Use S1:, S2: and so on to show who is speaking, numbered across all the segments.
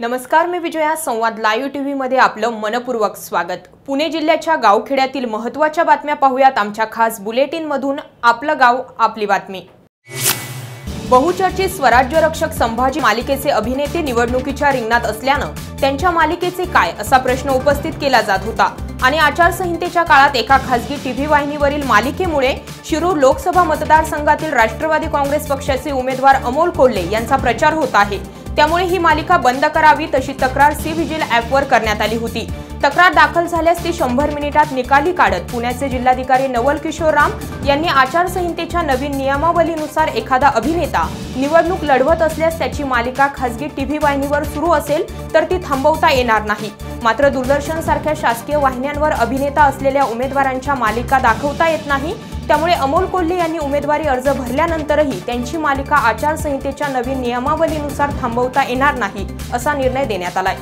S1: नमस्कार मी विजया. संवाद live T व्हीमध्ये आपलं मनपूर्वक स्वागत. पुणे जिल्ह्याच्या गावखेड्यातील महत्त्वाच्या बातम्या पाहूयात आमच्या खास बुलेटिनमधून. आपलं गाव आपली बातमी. बहुचर्चित स्वराज्य रक्षक संभाजी मालिकेचे अभिनेते निवडणुकीच्या रिंगणात असल्यानं त्यांच्या मालिकेचे काय असा प्रश्न उपस्थित केला जात होता. आणि आचारसंहितेच्या काळात एका खासगी टीव्ही वाहिनीवरील मालिकेमुळे शिरूर लोकसभा मतदारसंघातील राष्ट्रवादी काँग्रेस पक्षाचे उमेदवार अमोल कोल्हे यांचा प्रचार होत आहे. त्यामुळे ही मालिका बंद करावी तशी तक्रार सी व्हिजिल ॲपवर करण्यात आली होती. तक्रार दाखल झाल्यास ती शंभर मिनिटात निकाली काढत पुण्याचे जिल्हाधिकारी नवल किशोर राम यांनी आचारसंहितेच्या नवीन नियमावलीनुसार एखादा अभिनेता निवडणूक लढवत असल्यास त्याची मालिका खासगी टीव्ही वाहिनीवर सुरू असेल तर ती थांबवता येणार नाही. मात्र दूरदर्शन सारख्या शासकीय वाहिन्यांवर अभिनेता असलेल्या उमेदवारांच्या मालिका दाखवता येत नाही त्यामुळे अमोल कोल्हे यांनी उमेदवारी अर्ज भरल्यानंतरही त्यांची मालिका आचारसंहितेच्या नवीन नियमावलीनुसार थांबवता येणार नाही असा निर्णय देण्यात आलाय.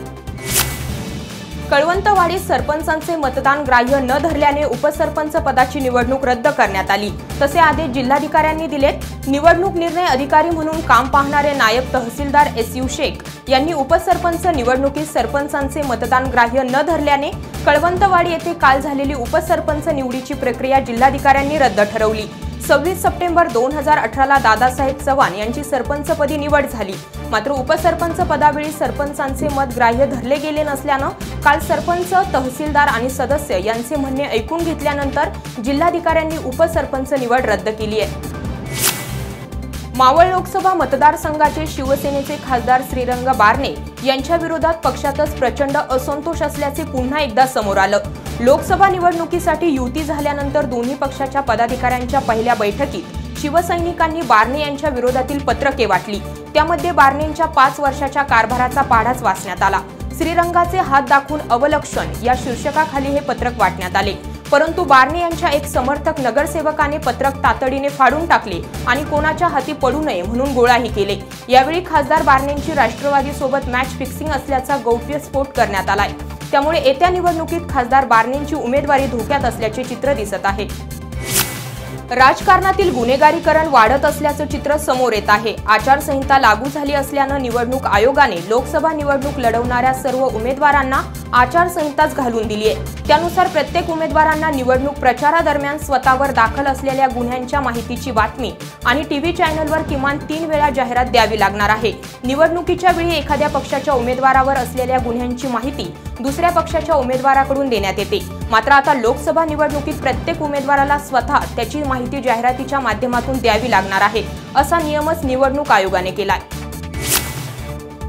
S1: कळवंतवाडीत सरपंचांचे मतदान ग्राह्य न धरल्याने उपसरपंच पदाची निवडणूक रद्द करण्यात आली. तसे आदेश जिल्हाधिकाऱ्यांनी दिलेत. निवडणूक निर्णय अधिकारी म्हणून काम पाहणारे नायब तहसीलदार एस यू शेख यांनी उपसरपंच निवडणुकीत सरपंचांचे मतदान ग्राह्य न धरल्याने कळवंतवाडी येथे काल झालेली उपसरपंच निवडीची प्रक्रिया जिल्हाधिकाऱ्यांनी रद्द ठरवली. सव्वीस सप्टेंबर दोन हजार अठराला दादासाहेब चव्हाण यांची सरपंचपदी निवड झाली. मात्र उपसरपंच पदावेळी सरपंचांचे मत ग्राह्य धरले गेले नसल्यानं काल सरपंच तहसीलदार आणि सदस्य यांचे म्हणणे ऐकून घेतल्यानंतर जिल्हाधिकाऱ्यांनी उपसरपंच निवड रद्द केली आहे. मावळ लोकसभा मतदारसंघाचे शिवसेनेचे खासदार श्रीरंग बारणे यांच्या विरोधात पक्षातच प्रचंड असंतोष असल्याचे पुन्हा एकदा समोर आलं. लोकसभा निवडणुकीसाठी युती झाल्यानंतर दोन्ही पक्षाच्या पदाधिकाऱ्यांच्या पहिल्या बैठकीत शिवसैनिकांनी बारणे यांच्या विरोधातील पत्रके वाटली. त्यामध्ये बारणेंच्या पाच वर्षाच्या कारभाराचा पाढाच वाचण्यात आला. श्रीरंगाचे हात दाखवून अवलक्षण या शीर्षकाखाली हे पत्रक वाटण्यात आले. परंतु बारणे यांच्या एक समर्थक नगरसेवकाने पत्रक तातडीने फाडून टाकले आणि कोणाच्या हाती पडू नये म्हणून गोळाही केले. यावेळी खासदार बारणेंची राष्ट्रवादी सोबत मॅच फिक्सिंग असल्याचा गौप्यस्फोट करण्यात आलाय. त्यामुळे येत्या निवडणुकीत खासदार बारणेंची उमेदवारी धोक्यात असल्याचे चित्र दिसत आहे. राजकारणातील गुन्हेगारीकरण वाढत असल्याचं चित्र समोर येत आहे. आचारसंहिता लागू झाली असल्यानं निवडणूक आयोगाने लोकसभा निवडणूक लढवणाऱ्या सर्व उमेदवारांना आचारसंहिताच घालून दिली आहे त्यानुसार प्रत्येक उमेदवारांना निवडणूक प्रचारादरम्यान स्वतःवर दाखल असलेल्या गुन्ह्यांच्या माहितीची बातमी आणि टीव्ही चॅनलवर किमान तीन वेळा जाहिरात द्यावी लागणार आहे. निवडणुकीच्या वेळी एखाद्या पक्षाच्या उमेदवारावर असलेल्या गुन्ह्यांची माहिती दुसऱ्या पक्षाच्या उमेदवाराकडून देण्यात येते. मात्र आता लोकसभा निवडणुकीत प्रत्येक उमेदवाराला स्वतः त्याची माहिती जाहिरातीच्या माध्यमातून द्यावी लागणार आहे असा नियमच निवडणूक आयोगाने केलाय.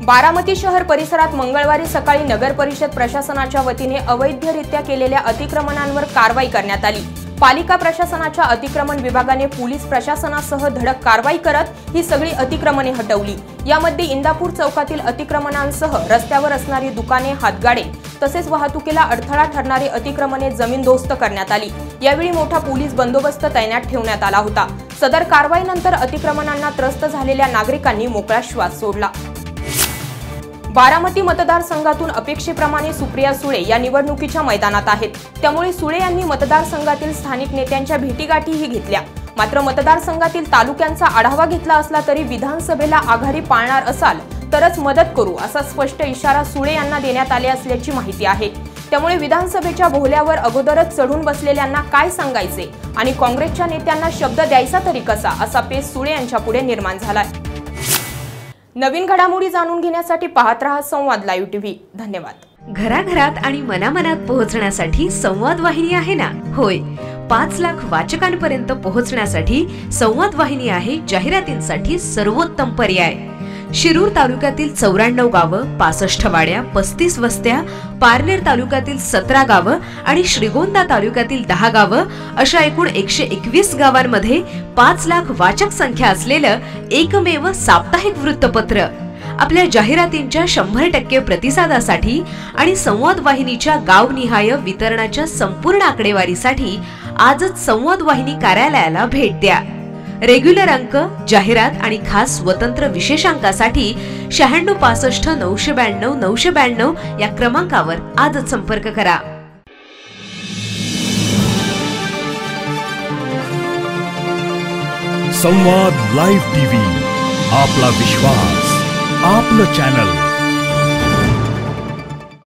S1: बारामती शहर परिसरात मंगळवारी सकाळी नगर परिषद प्रशासनाच्या वतीने अवैधरित्या केलेल्या अतिक्रमणांवर कारवाई करण्यात आली. पालिका प्रशासनाच्या अतिक्रमण विभागाने पोलीस प्रशासनासह धडक कारवाई करत ही सगळी अतिक्रमणे हटवली. यामध्ये इंदापूर चौकातील अतिक्रमणांसह रस्त्यावर असणारी दुकाने हातगाडे तसेच वाहतुकीला अडथळा ठरणारी अतिक्रमणे जमीनदोस्त करण्यात आली. यावेळी मोठा पोलीस बंदोबस्त तैनात ठेवण्यात आला होता. सदर कारवाईनंतर अतिक्रमणांना त्रस्त झालेल्या नागरिकांनी मोकळा श्वास सोडला. बारामती मतदारसंघातून अपेक्षेप्रमाणे सुप्रिया सुळे या निवडणुकीच्या मैदानात आहेत. त्यामुळे सुळे यांनी मतदारसंघातील स्थानिक नेत्यांच्या भेटीगाठीही घेतल्या. मात्र मतदारसंघातील तालुक्यांचा आढावा घेतला असला तरी विधानसभेला आघाडी पाळणार असाल तरच मदत करू असा स्पष्ट इशारा सुळे यांना देण्यात आले असल्याची माहिती आहे. त्यामुळे विधानसभेच्या बोहल्यावर अगोदरच चढून बसलेल्यांना काय सांगायचे? आणि काँग्रेसच्या नेत्यांना शब्द द्यायचा तरी कसा? असा पेस सुळे यांच्या पुढे निर्माण झालाय. नवीन घडामोडी जाणून घेण्यासाठी पाहत रहा संवाद लाईव्ह टीव्ही. धन्यवाद.
S2: घराघरात आणि मनामनात पोहोचण्यासाठी संवाद वाहिनी आहे ना? होय. पाच लाख वाचकांपर्यंत पोहोचण्यासाठी संवाद वाहिनी आहे जाहिरातींसाठी सर्वोत्तम पर्याय. शिरूर तालुक्यातील चौऱ्याण्णव गावं पासष्ट वाड्या पस्तीस वस्त्या पारनेर तालुक्यातील सतरा गावं आणि श्रीगोंदा तालुक्यातील दहा गावं अशा एकूण एकशे एकवीस गावांमध्ये पाच लाख वाचक संख्या असलेलं एकमेव साप्ताहिक वृत्तपत्र. आपल्या जाहिरातींच्या शंभर टक्के प्रतिसादासाठी आणि संवाद वाहिनीच्या गावनिहाय वितरणाच्या संपूर्ण आकडेवारीसाठी आजच संवाद वाहिनी कार्यालयाला भेट द्या. रेग्युलर अंक जाहिरात आणि खास स्वतंत्र विशेषांकासाठी शहाण्णव पासष्ट नऊशे ब्याण्णव नऊशे ब्याण्णव या क्रमांकावर आजच संपर्क करा.
S3: संवाद लाईव्ह टीव्ही आपला विश्वास आपलं चॅनल.